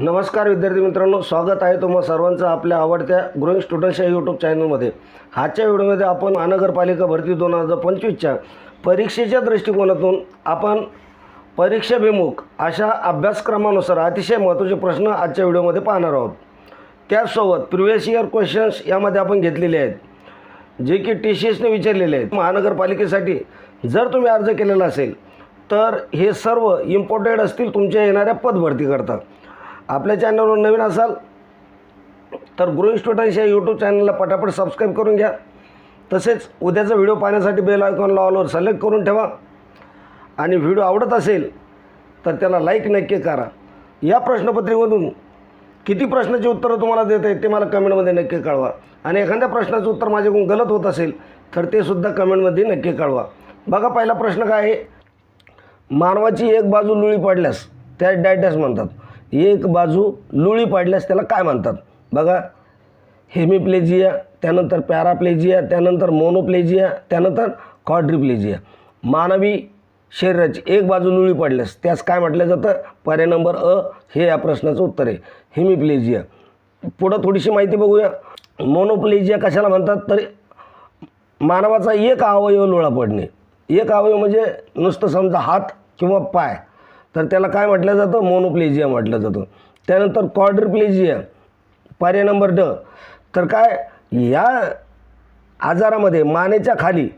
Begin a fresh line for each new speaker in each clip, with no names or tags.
नमस्कार विद्यार्थी मित्रांनो स्वागत आहे तुम्हा सर्वांचं आपल्या आवडत्या ग्रोईंग स्टुडंट्स या यूट्यूब चॅनलमध्ये. आजच्या व्हिडिओमध्ये आपण महानगरपालिका भरती दोन हजार पंचवीसच्या परीक्षेच्या दृष्टिकोनातून आपण परीक्षाभिमुख अशा अभ्यासक्रमानुसार अतिशय महत्त्वाचे प्रश्न आजच्या व्हिडिओमध्ये पाहणार आहोत. त्याचसोबत प्रिव्हियस इयर क्वेश्चन्स यामध्ये आपण घेतलेले आहेत जे की टी सी एसने विचारलेले आहेत. महानगरपालिकेसाठी जर तुम्ही अर्ज केलेला असेल तर हे सर्व इम्पॉर्टंट असतील तुमच्या येणाऱ्या पदभरतीकरता आपल्या चॅनलवर नवीन असाल तर गुरु स्टुडंट्स या यूट्यूब चॅनलला पटापट सबस्क्राईब करून घ्या. तसेच उद्याचा व्हिडिओ पाहण्यासाठी बेल आयकॉनला ऑलवर सिलेक्ट करून ठेवा. आणि व्हिडिओ आवडत असेल तर त्याला लाईक नक्की करा. या प्रश्नपत्रिकेमधून किती प्रश्नाची उत्तरं तुम्हाला देत आहेत ते मला कमेंटमध्ये नक्की कळवा. आणि एखाद्या प्रश्नाचं उत्तर माझ्याकडून गलत होत असेल तर ते सुद्धा कमेंटमध्ये नक्की कळवा. बघा पहिला प्रश्न काय आहे? मानवाची एक बाजू लुळी पडल्यास त्या डायटॅस म्हणतात. एक बाजू लुळी पाडल्यास त्याला काय म्हणतात? बघा हेमिप्लेजिया त्यानंतर पॅराप्लेजिया त्यानंतर मोनोप्लेजिया त्यानंतर कॉड्रिप्लेजिया मानवी शरीराची एक बाजू लुळी पडल्यास त्यास काय म्हटलं जातं? पर्याय नंबर अ हे या प्रश्नाचं उत्तर आहे. हेमिप्लेजिया. पुढं थोडीशी माहिती बघूया. मोनोप्लेजिया कशाला म्हणतात? तर मानवाचा एक अवयव लुळा पडणे. एक अवयव म्हणजे नुसतं समजा हात किंवा पाय. तर त्याला काय म्हटलं जातं? मोनोप्लेजिया म्हटलं जातं. त्यानंतर क्वाड्रिप्लेजिया पर्याय नंबर ड. तर काय? या आजारामध्ये मानेच्या खाली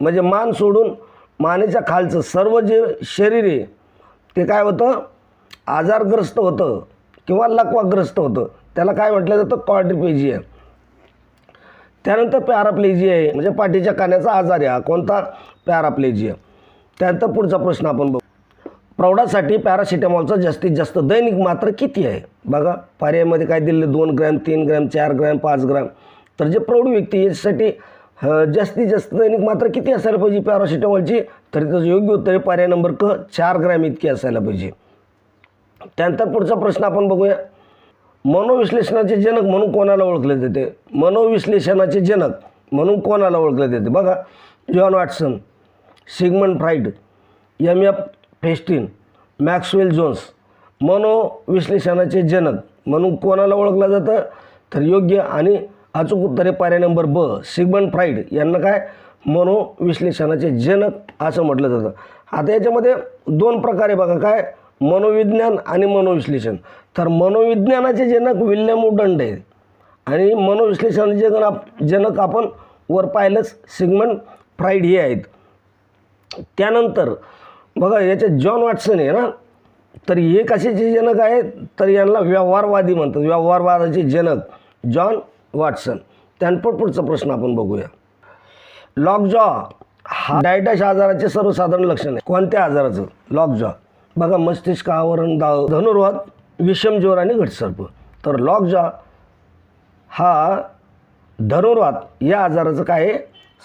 म्हणजे मान सोडून मानेच्या खालचं सर्व जे शरीर आहे ते काय होतं? आजारग्रस्त होतं किंवा लकवाग्रस्त होतं. त्याला काय म्हटलं जातं? क्वाड्रिप्लेजिया त्यानंतर पॅराप्लेजिया आहे म्हणजे पाठीच्या काण्याचा आजार आहे हा. कोणता? पॅराप्लेजिया त्यानंतर पुढचा प्रश्न आपण बघू. प्रौढासाठी पॅरासिटामॉलचा जास्तीत जास्त दैनिक मात्र किती आहे? बघा पर्यायामध्ये काय दिले दोन ग्रॅम तीन ग्रॅम चार ग्रॅम पाच ग्रॅम. तर जे प्रौढ व्यक्ती याच्यासाठी जास्तीत जास्त दैनिक मात्र किती असायला पाहिजे पॅरासिटामॉलची? तर त्याचं योग्य उत्तर आहे पर्याय नंबर क चार ग्रॅम इतकी असायला पाहिजे. त्यानंतर पुढचा प्रश्न आपण बघूया. मनोविश्लेषणाचे जनक म्हणून कोणाला ओळखले जाते? मनोविश्लेषणाचे जनक म्हणून कोणाला ओळखले जाते? बघा John Watson Sigmund Freud M F फेस्टिन Maxwell Jones. मनोविश्लेषणाचे जनक. म्हणून कोणाला ओळखलं जातं? तर योग्य आणि अचूक उत्तरे आहे पर्याय नंबर ब सिगमंड फ्राईड यांना काय? मनोविश्लेषणाचे जनक असं म्हटलं जातं. आता याच्यामध्ये दोन प्रकारे बघा. काय? मनोविज्ञान आणि मनोविश्लेषण. तर मनोविज्ञानाचे जनक विल्यम उडंड आहे आणि मनोविश्लेषणाचे जनक जनक आपण वर पाहिलंच सिगमंड फ्राईड हे आहेत. त्यानंतर बघा याच्यात जॉन वॅटसन आहे ना तर हे कशाचे जनक आहेत? तर यांना व्यवहारवादी म्हणतात. व्यवहारवादाचे जनक जॉन वॅटसन. त्यानंतर पुढचा प्रश्न आपण बघूया. लॉकजॉ हा डायटॅश आजाराचे सर्वसाधारण लक्षण आहे. कोणत्या आजाराचं? लॉकजॉ. बघा मस्तिष्क आवरण दाव धनुर्वाद विषमज्वर आणि घटसर्प. तर लॉकजॉ हा धनुर्वात या आजाराचं काय आहे?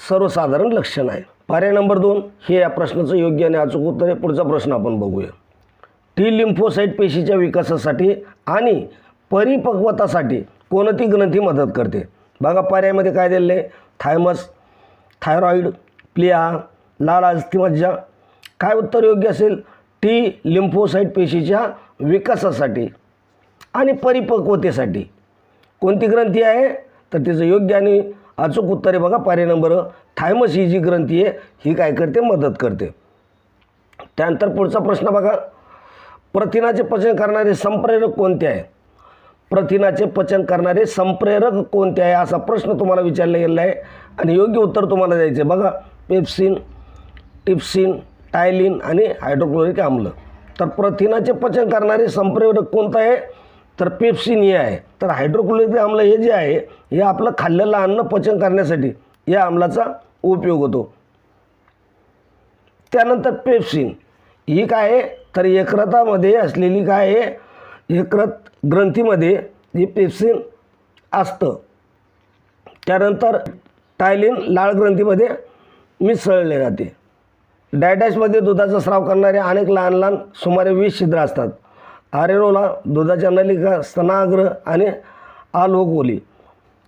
सर्वसाधारण लक्षण आहे. पर्याय नंबर दोन हे या प्रश्नाचं योग्य आणि अचूक उत्तर आहे. पुढचा प्रश्न आपण बघूया. टी लिम्फोसाईट पेशीच्या विकासासाठी आणि परिपक्वतासाठी कोणती ग्रंथी मदत करते? बघा पर्यायमध्ये काय दिलेलं आहे? थायमस थायरॉईड प्लिया लाल अस्थिमज्जा. काय उत्तर योग्य असेल? टी लिम्फोसाईट पेशीच्या विकासासाठी आणि परिपक्वतेसाठी. कोणती ग्रंथी आहे? तर तिचं योग्य आणि अचूक उत्तर आहे बघा पर्याय नंबर थायमस ही जी ग्रंथी आहे ही काय करते? मदत करते. त्यानंतर पुढचा प्रश्न बघा. प्रथिनाचे पचन करणारे संप्रेरक कोणते आहे? प्रथिनाचे पचन करणारे संप्रेरक कोणते आहे? असा प्रश्न तुम्हाला विचारला गेलेला आहे आणि योग्य उत्तर तुम्हाला द्यायचं आहे. बघा पेप्सिन टिप्सिन टायलिन आणि हायड्रोक्लोरिक आम्ल तर प्रथिनाचे पचन करणारे संप्रेरक कोणतं आहे? तर पेप्सिन हे आहे. तर हायड्रोक्लोरिक आम्ल हे जे आहे हे आपलं खाल्लेलं अन्न पचन करण्यासाठी या आम्लाचा उपयोग होतो. त्यानंतर पेप्सिन. ही काय आहे? तर यकृतामध्ये असलेली काय आहे? यकृत ग्रंथीमध्ये ही पेप्सिन असतं. त्यानंतर टायलिन लाळ ग्रंथीमध्ये मिसळले जाते. डायडॅशमध्ये दुधाचा स्राव करणारे अनेक लहान लहान सुमारे वीस छिद्र असतात. आरेरोला दुधाच्या नलिका स्तनाग्र आणि आलोकोली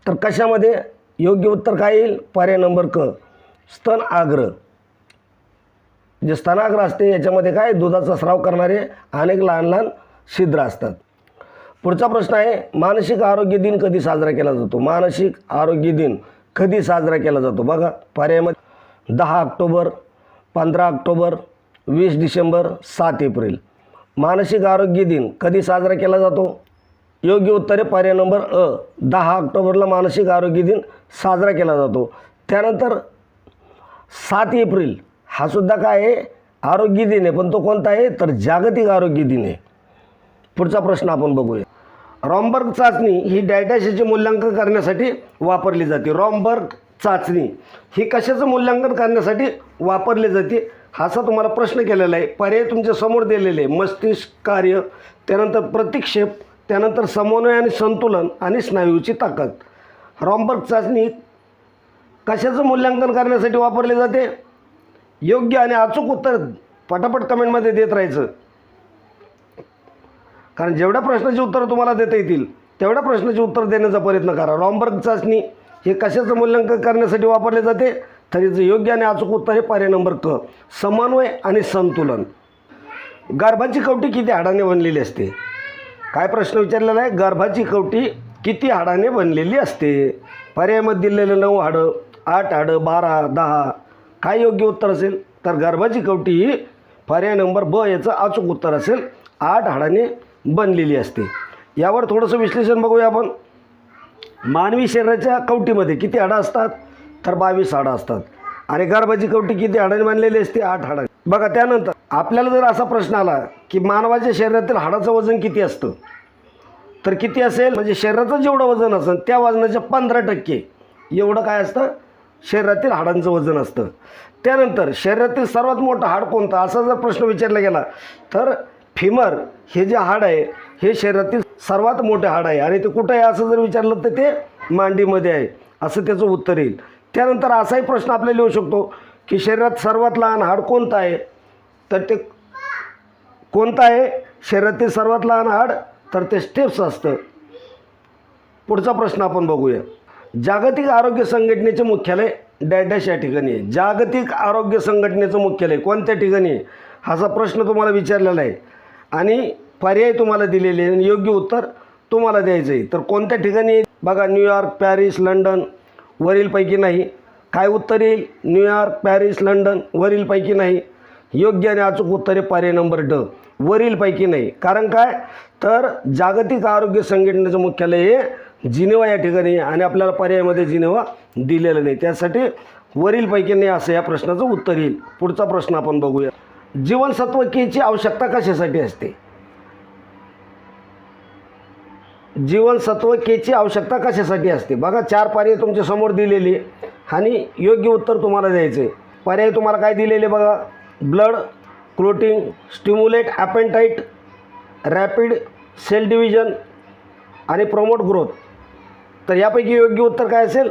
तर कशामध्ये? योग्य उत्तर काय येईल? पर्याय नंबर क. स्तन आग्र जे स्तनाग्र असते याच्यामध्ये काय? दुधाचा स्राव करणारे अनेक लहान लहान छिद्र असतात. पुढचा प्रश्न आहे मानसिक आरोग्य दिन कधी साजरा केला जातो? मानसिक आरोग्य दिन कधी साजरा केला जातो? बघा पर्यायामध्ये दहा ऑक्टोबर पंधरा ऑक्टोबर वीस डिसेंबर सात एप्रिल. मानसिक आरोग्य दिन कधी साजरा केला जातो? योग्य उत्तरे पर्याय नंबर अ दहा ऑक्टोबरला मानसिक आरोग्य दिन साजरा केला जातो. त्यानंतर सात एप्रिल हा सुद्धा काय आहे? आरोग्य दिन आहे. पण तो कोणता आहे? तर जागतिक आरोग्य दिन आहे. पुढचा प्रश्न आपण बघूया. रॉम्बर्ग चाचणी ही डायटॅशीचे मूल्यांकन करण्यासाठी वापरली जाते. रॉम्बर्ग चाचणी. ही कशाचं मूल्यांकन करण्यासाठी वापरली जाते? असा तुम्हाला प्रश्न केलेला आहे. पर्याय तुमच्यासमोर दिलेले आहे. मस्तिष्क कार्य त्यानंतर प्रतिक्षेप त्यानंतर समन्वय आणि संतुलन आणि स्नायूची ताकद. रॉम्बर्ग चाचणी कशाचं मूल्यांकन करण्यासाठी वापरली जाते? योग्य आणि अचूक उत्तर पटापट कमेंटमध्ये देत राहायचं. कारण जेवढ्या प्रश्नाची उत्तरं तुम्हाला देता येतील तेवढ्या प्रश्नाची उत्तर देण्याचा प्रयत्न करा. रॉम्बर्ग चाचणी हे कशाचं मूल्यांकन करण्यासाठी वापरले जाते? तर याचं योग्य आणि अचूक उत्तर हे पर्याय नंबर क. समन्वय आणि संतुलन. गर्भाची कवटी किती हाडाने बनलेली असते? काय प्रश्न विचारलेला आहे? गर्भाची कवटी किती हाडाने बनलेली असते? पर्यायामध्ये दिलेलं नऊ हाडं आठ हाडं बारा दहा. काय योग्य उत्तर असेल? तर गर्भाची कवटी ही पर्याय नंबर ब याचं अचूक उत्तर असेल. आठ हाडाने बनलेली असते. यावर थोडंसं विश्लेषण बघूया आपण. मानवी शरीराच्या कवटीमध्ये किती हाडं असतात? तर बावीस हाडं असतात. आणि गर्भाची कवटी किती हाडाने बांधलेली असते? आठ हाडं बघा त्यानंतर आपल्याला जर असा प्रश्न आला की मानवाच्या शरीरातील हाडाचं वजन किती असतं? तर किती असेल? म्हणजे शरीराचं जेवढं वजन असेल त्या वजनाच्या पंधरा टक्के. एवढं काय असतं? शरीरातील हाडांचं वजन असतं. त्यानंतर शरीरातील सर्वात मोठं हाड कोणतं? असा जर प्रश्न विचारला गेला तर फिमर हे जे हाड आहे हे शरीरातील सर्वात मोठं हाड आहे. आणि ते कुठं आहे असं जर विचारलं तर ते मांडीमध्ये आहे. असं त्याचं उत्तर येईल. त्यानंतर असाही प्रश्न आपल्याला येऊ शकतो की शरीरात सर्वात लहान हाड कोणतं आहे? तर ते कोणतं आहे? शरीरातील सर्वात लहान हाड तर ते स्टेप्स असतं. पुढचा प्रश्न आपण बघूया. जागतिक आरोग्य संघटनेचे मुख्यालय डॅडॅश या ठिकाणी आहे. जागतिक आरोग्य संघटनेचं मुख्यालय कोणत्या ठिकाणी आहे? असा प्रश्न तुम्हाला विचारलेला आहे. आणि पर्याय तुम्हाला दिलेले आहे आणि योग्य उत्तर तुम्हाला द्यायचं आहे. तर कोणत्या ठिकाणी? बघा न्यूयॉर्क पॅरिस लंडन वरीलपैकी नाही. काय उत्तर येईल? न्यूयॉर्क पॅरिस लंडन वरीलपैकी नाही. योग्य आणि अचूक उत्तर आहे पर्याय नंबर ड. वरीलपैकी नाही. कारण काय? तर जागतिक आरोग्य संघटनेचं मुख्यालय हे जिनेवा या ठिकाणी आणि आपल्याला पर्यायामध्ये जिनेवा दिलेलं नाही. त्यासाठी वरीलपैकी नाही असं या प्रश्नाचं उत्तर येईल. पुढचा प्रश्न आपण बघूया. जीवनसत्व केची आवश्यकता कशासाठी असते? जीवनसत्व केची आवश्यकता कशासाठी असते? बघा चार पर्याय तुमच्यासमोर दिलेली आणि योग्य उत्तर तुम्हाला द्यायचे. पर्याय तुम्हाला काय दिलेले बघा? Blood clotting stimulate appetite rapid cell division आणि प्रमोट ग्रोथ तर यापैकी योग्य उत्तर काय असेल?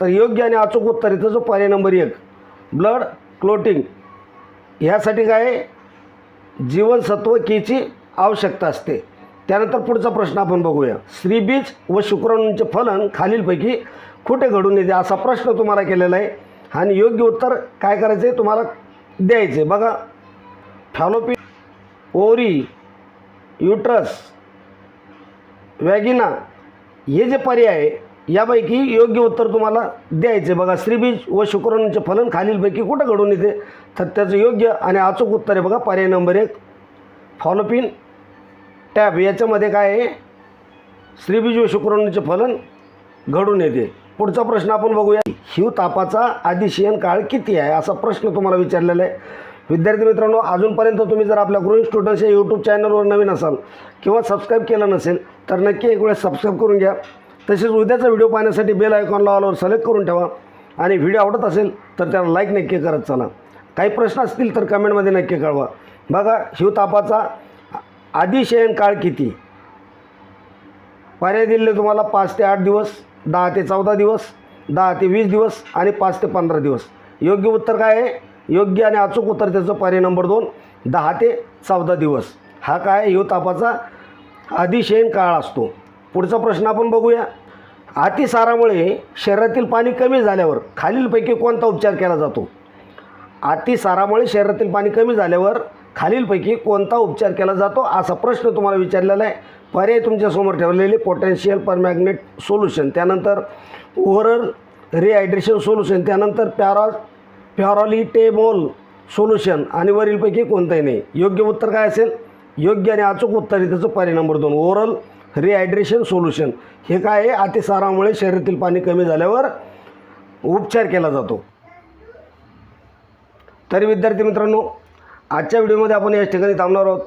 तर योग्य आणि अचूक उत्तर इथं जो पर्याय नंबर एक ब्लड क्लोटिंग. ह्यासाठी काय आहे? जीवनसत्व केची आवश्यकता असते. त्यानंतर पुढचा प्रश्न आपण बघूया. श्रीबीज व शुक्राणूंचे फलन खालीलपैकी कुठे घडून येते असा प्रश्न तुम्हाला केलेला आहे. आणि योग्य उत्तर काय करायचं आहे तुम्हाला द्यायचं आहे बघा. फॅलोपी ओरी युट्रस वॅगिना हे जे पर्याय आहे यापैकी योग्य उत्तर तुम्हाला द्यायचे बघा श्रीबीज व शुक्राणूंचे फलन खालीलपैकी कुठं घडून येते? तर त्याचं योग्य आणि अचूक उत्तर आहे बघा पर्याय नंबर एक फॉलोपिन त्या याच्यामध्ये काय आहे? स्त्रीबीज व शुक्राणूचे फलन घडून येते. पुढचा प्रश्न आपण बघूया. शिव तापाचा आदिशयन काळ किती आहे? असा प्रश्न तुम्हाला विचारलेला आहे. विद्यार्थी मित्रांनो अजूनपर्यंत तुम्ही जर आपल्या ग्रोईंग स्टुडंट्स या यूट्यूब चॅनलवर नवीन असाल किंवा सबस्क्राईब केलं नसेल तर नक्की एक वेळेस सबस्क्राईब करून घ्या. तसेच उद्याचा व्हिडिओ पाहण्यासाठी बेल आयकॉनला ऑलवर सिलेक्ट करून ठेवा. आणि व्हिडिओ आवडत असेल तर त्याला लाईक नक्की करत चला. काही प्रश्न असतील तर कमेंटमध्ये नक्की कळवा. बघा हिवतापाचा आधी काळ किती? पर्याय दिलेले तुम्हाला पाच ते आठ दिवस दहा ते चौदा दिवस दहा ते वीस दिवस आणि पाच ते पंधरा दिवस. योग्य उत्तर काय आहे? योग्य आणि अचूक उत्तर त्याचं पर्याय नंबर दोन दहा ते चौदा दिवस. हा काय? हिवतापाचा अधिशयन काळ असतो. पुढचा प्रश्न आपण बघूया. अतिसारामुळे शरीरातील पाणी कमी झाल्यावर खालीलपैकी कोणता उपचार केला जातो? अतिसारामुळे शरीरातील पाणी कमी झाल्यावर खालीलपैकी कोणता उपचार केला जातो असा प्रश्न तुम्हाला विचारलेला आहे. पर्याय तुमच्यासमोर ठेवलेले पोटॅन्शियल परमॅग्नेट सोल्युशन त्यानंतर ओव्हरल रिहायड्रेशन सोल्युशन त्यानंतर पॅरा पॅरालिटेमोल सोल्युशन आणि वरीलपैकी कोणतंही नाही. योग्य उत्तर काय असेल? योग्य आणि अचूक उत्तर आहे त्याचं पर्याय नंबर दोन. ओव्हरऑल रिहायड्रेशन सोल्युशन हे काय आहे? अतिसारामुळे शरीरातील पाणी कमी झाल्यावर उपचार केला जातो. तरी विद्यार्थी मित्रांनो आजच्या व्हिडिओमध्ये आपण याच ठिकाणी थांबणार आहोत.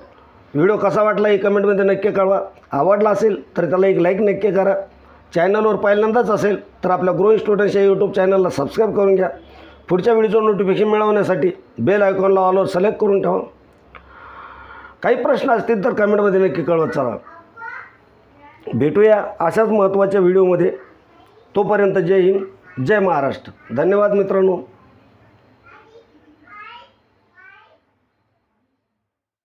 व्हिडिओ कसा वाटला हे कमेंटमध्ये नक्की कळवा. आवडला असेल तर त्याला एक लाईक नक्की करा. चॅनलवर पहिल्यांदाच असेल तर आपल्या ग्रोईंग स्टुडंट्स या यूट्यूब चॅनलला सबस्क्राईब करून घ्या. पुढच्या व्हिडिओचं नोटिफिकेशन मिळवण्यासाठी बेल आयकॉनला ऑलवर सिलेक्ट करून ठेवा. काही प्रश्न असतील तर कमेंटमध्ये नक्की कळवत चला. भेटूया अशाच महत्त्वाच्या व्हिडिओमध्ये तोपर्यंत जय हिंद जय महाराष्ट्र. धन्यवाद मित्रांनो.